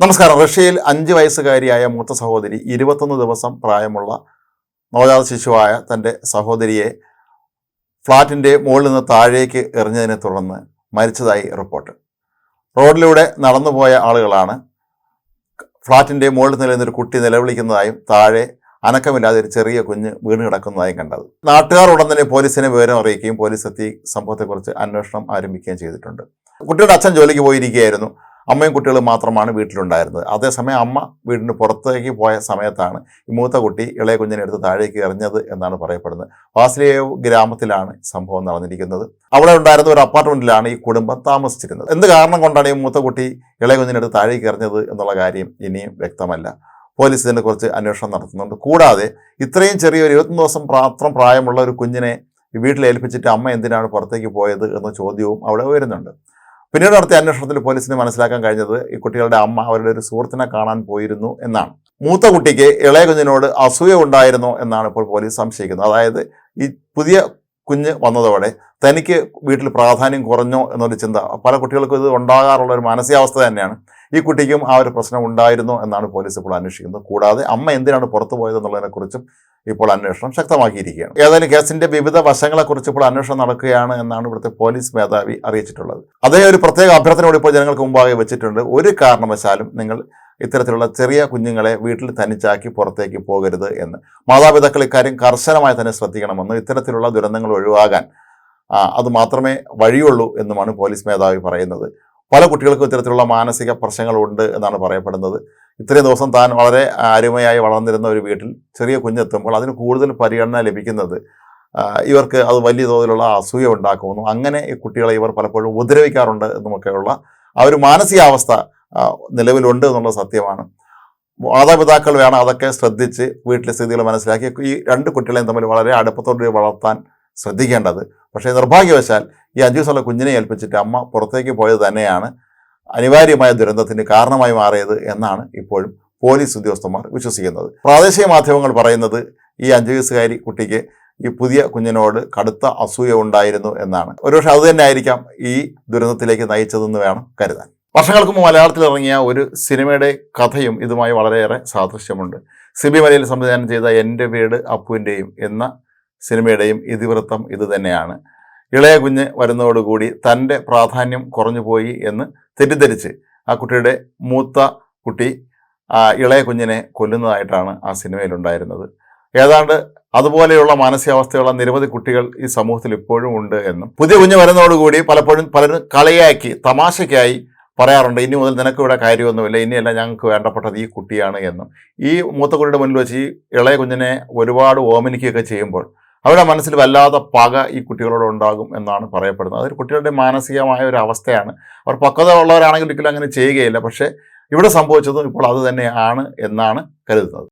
നമസ്കാരം. റഷ്യയിൽ അഞ്ച് വയസ്സുകാരിയായ മൂത്ത സഹോദരി ഇരുപത്തൊന്ന് ദിവസം പ്രായമുള്ള നവജാത ശിശുവായ തന്റെ സഹോദരിയെ ഫ്ളാറ്റിന്റെ മുകളിൽ നിന്ന് താഴേക്ക് എറിഞ്ഞതിനെ തുടർന്ന് മരിച്ചതായി റിപ്പോർട്ട്. റോഡിലൂടെ നടന്നുപോയ ആളുകളാണ് ഫ്ളാറ്റിന്റെ മുകളിൽ നിലനിന്നൊരു കുട്ടി നിലവിളിക്കുന്നതായും താഴെ അനക്കമില്ലാതെ ഒരു ചെറിയ കുഞ്ഞ് വീണ് കിടക്കുന്നതായും കണ്ടത്. നാട്ടുകാർ ഉടൻ തന്നെ പോലീസിനെ വിവരം അറിയിക്കുകയും പോലീസ് എത്തി സംഭവത്തെക്കുറിച്ച് അന്വേഷണം ആരംഭിക്കുകയും ചെയ്തിട്ടുണ്ട്. കുട്ടിയുടെ അച്ഛൻ ജോലിക്ക് പോയിരിക്കുകയായിരുന്നു. അമ്മയും കുട്ടികളും മാത്രമാണ് വീട്ടിലുണ്ടായിരുന്നത്. അതേസമയം അമ്മ വീടിന് പുറത്തേക്ക് പോയ സമയത്താണ് ഈ മൂത്ത കുട്ടി ഇളയ കുഞ്ഞിനെ എടുത്ത് താഴേക്ക് എറിഞ്ഞത് എന്നാണ് പറയപ്പെടുന്നത്. വാസ്ലിയോ ഗ്രാമത്തിലാണ് സംഭവം നടന്നിരിക്കുന്നത്. അവിടെ ഉണ്ടായിരുന്ന ഒരു അപ്പാർട്ട്മെന്റിലാണ് ഈ കുടുംബം താമസിച്ചിരുന്നത്. എന്ത് കാരണം കൊണ്ടാണ് ഈ മൂത്ത കുട്ടി ഇളയ കുഞ്ഞിനെടുത്ത് താഴേക്ക് എറിഞ്ഞത് എന്നുള്ള കാര്യം ഇനിയും വ്യക്തമല്ല. പോലീസ് ഇതിനെക്കുറിച്ച് അന്വേഷണം നടത്തുന്നുണ്ട്. കൂടാതെ ഇത്രയും ചെറിയ ഒരു ഇരുപത്തൊന്ന് ദിവസം മാത്രം പ്രായമുള്ള ഒരു കുഞ്ഞിനെ വീട്ടിൽ ഏൽപ്പിച്ചിട്ട് അമ്മ എന്തിനാണ് പുറത്തേക്ക് പോയത് എന്ന ചോദ്യവും അവിടെ ഉയരുന്നുണ്ട്. പിന്നീട് നടത്തിയ അന്വേഷണത്തിൽ പോലീസിന് മനസ്സിലാക്കാൻ കഴിഞ്ഞത് ഈ കുട്ടികളുടെ അമ്മ അവരുടെ ഒരു സുഹൃത്തിനെ കാണാൻ പോയിരുന്നു എന്നാണ്. മൂത്ത കുട്ടിക്ക് ഇളയ കുഞ്ഞിനോട് അസൂയ ഉണ്ടായിരുന്നോ എന്നാണ് ഇപ്പോൾ പോലീസ് സംശയിക്കുന്നത്. അതായത് ഈ പുതിയ കുഞ്ഞ് വന്നതോടെ തനിക്ക് വീട്ടിൽ പ്രാധാന്യം കുറഞ്ഞോ എന്നൊരു ചിന്ത. പല കുട്ടികൾക്കും ഇത് ഉണ്ടാകാറുള്ള ഒരു മാനസികാവസ്ഥ തന്നെയാണ്. ഈ കുട്ടിക്കും ആ ഒരു പ്രശ്നം ഉണ്ടായിരുന്നോ എന്നാണ് പോലീസ് ഇപ്പോൾ അന്വേഷിക്കുന്നത്. കൂടാതെ അമ്മ എന്തിനാണ് പുറത്തു പോയത് എന്നുള്ളതിനെക്കുറിച്ചും ഇപ്പോൾ അന്വേഷണം ശക്തമാക്കിയിരിക്കുകയാണ്. ഏതായാലും കേസിന്റെ വിവിധ വശങ്ങളെക്കുറിച്ച് ഇപ്പോൾ അന്വേഷണം നടക്കുകയാണ് എന്നാണ് ഇവിടുത്തെ പോലീസ് മേധാവി അറിയിച്ചിട്ടുള്ളത്. അതേ ഒരു പ്രത്യേക അഭ്യർത്ഥനയോട് ഇപ്പോൾ ജനങ്ങൾക്ക് മുമ്പാകെ വെച്ചിട്ടുണ്ട്. ഒരു കാരണവശാലും നിങ്ങൾ ഇത്തരത്തിലുള്ള ചെറിയ കുഞ്ഞുങ്ങളെ വീട്ടിൽ തനിച്ചാക്കി പുറത്തേക്ക് പോകരുത് എന്ന്. മാതാപിതാക്കൾ ഇക്കാര്യം കർശനമായി തന്നെ ശ്രദ്ധിക്കണമെന്ന് ഇത്തരത്തിലുള്ള ദുരന്തങ്ങൾ ഒഴിവാകാൻ അത് മാത്രമേ വഴിയുള്ളൂ എന്നുമാണ് പോലീസ് മേധാവി പറയുന്നത്. പല കുട്ടികൾക്കും ഇത്തരത്തിലുള്ള മാനസിക പ്രശ്നങ്ങളുണ്ട് എന്നാണ് പറയപ്പെടുന്നത്. ഇത്രയും ദിവസം താൻ വളരെ അരുമയായി വളർന്നിരുന്ന ഒരു വീട്ടിൽ ചെറിയ കുഞ്ഞെത്തുമ്പോൾ അതിന് കൂടുതൽ പരിഗണന ലഭിക്കുന്നത് ഇവർക്ക് അത് വലിയ തോതിലുള്ള അസൂയ ഉണ്ടാക്കുമെന്നും അങ്ങനെ ഈ കുട്ടികളെ ഇവർ പലപ്പോഴും ഉപദ്രവിക്കാറുണ്ട് എന്നുമൊക്കെയുള്ള ആ ഒരു മാനസികാവസ്ഥ നിലവിലുണ്ട് എന്നുള്ള സത്യമാണ്. മാതാപിതാക്കൾ വേണം അതൊക്കെ ശ്രദ്ധിച്ച് വീട്ടിലെ സ്ഥിതികൾ മനസ്സിലാക്കി ഈ രണ്ട് കുട്ടികളെയും തമ്മിൽ വളരെ അടുപ്പത്തോടെ വളർത്താൻ ശ്രദ്ധിക്കേണ്ടത്. പക്ഷേ നിർഭാഗ്യവശാൽ ഈ അഞ്ചു ദിവസമുള്ള കുഞ്ഞിനെ ഏൽപ്പിച്ചിട്ട് അമ്മ പുറത്തേക്ക് പോയത് തന്നെയാണ് അനിവാര്യമായ ദുരന്തത്തിന് കാരണമായി മാറിയത് എന്നാണ് ഇപ്പോഴും പോലീസ് ഉദ്യോഗസ്ഥന്മാർ വിശ്വസിക്കുന്നത്. പ്രാദേശിക മാധ്യമങ്ങൾ പറയുന്നത് ഈ അഞ്ചു വയസ്സുകാരി കുട്ടിക്ക് ഈ പുതിയ കുഞ്ഞിനോട് കടുത്ത അസൂയ ഉണ്ടായിരുന്നു എന്നാണ്. ഒരുപക്ഷെ അതുതന്നെ ആയിരിക്കാം ഈ ദുരന്തത്തിലേക്ക് നയിച്ചതെന്ന് വേണം കരുതാൻ. വർഷങ്ങൾക്ക് മുമ്പ് മലയാളത്തിൽ ഇറങ്ങിയ ഒരു സിനിമയുടെ കഥയും ഇതുമായി വളരെയേറെ സാദൃശ്യമുണ്ട്. സിബി മലയിൽ സംവിധാനം ചെയ്ത എന്റെ വീട് അപ്പുവിന്റെയും എന്ന സിനിമയുടെയും ഇതിവൃത്തം ഇത് തന്നെയാണ്. ഇളയ കുഞ്ഞ് വരുന്നതോടുകൂടി തന്റെ പ്രാധാന്യം കുറഞ്ഞുപോയി എന്ന് തെറ്റിദ്ധരിച്ച് ആ കുട്ടിയുടെ മൂത്ത കുട്ടി ഇളയ കുഞ്ഞിനെ കൊല്ലുന്നതായിട്ടാണ് ആ സിനിമയിലുണ്ടായിരുന്നത്. ഏതാണ്ട് അതുപോലെയുള്ള മാനസികാവസ്ഥയുള്ള നിരവധി കുട്ടികൾ ഈ സമൂഹത്തിൽ ഇപ്പോഴും ഉണ്ട് എന്നും. പുതിയ കുഞ്ഞ് വരുന്നതോടുകൂടി പലപ്പോഴും പലരും കളിയാക്കി തമാശയ്ക്കായി പറയാറുണ്ട് ഇനി മുതൽ നിനക്ക് ഇവിടെ കാര്യമൊന്നുമില്ല ഇനിയല്ല ഞങ്ങൾക്ക് വേണ്ടപ്പെട്ടത് ഈ കുട്ടിയാണ് എന്നും. ഈ മൂത്തക്കുട്ടിയുടെ മുന്നിൽ വെച്ച് ഈ ഇളയ കുഞ്ഞിനെ ഒരുപാട് ഓമനിക്കുകയൊക്കെ ചെയ്യുമ്പോൾ അവരുടെ മനസ്സിൽ വല്ലാത്ത പക ഈ കുട്ടികളോട് ഉണ്ടാകും എന്നാണ് പറയപ്പെടുന്നത്. അതൊരു കുട്ടികളുടെ മാനസികമായ ഒരു അവസ്ഥയാണ്. അവർ പക്വത ഉള്ളവരാണെങ്കിൽ ഒരിക്കലും അങ്ങനെ ചെയ്യുകയില്ല പക്ഷേ ഇവിടെ സംഭവിച്ചതും ഇപ്പോൾ അത് തന്നെയാണ് എന്നാണ് കരുതുന്നത്.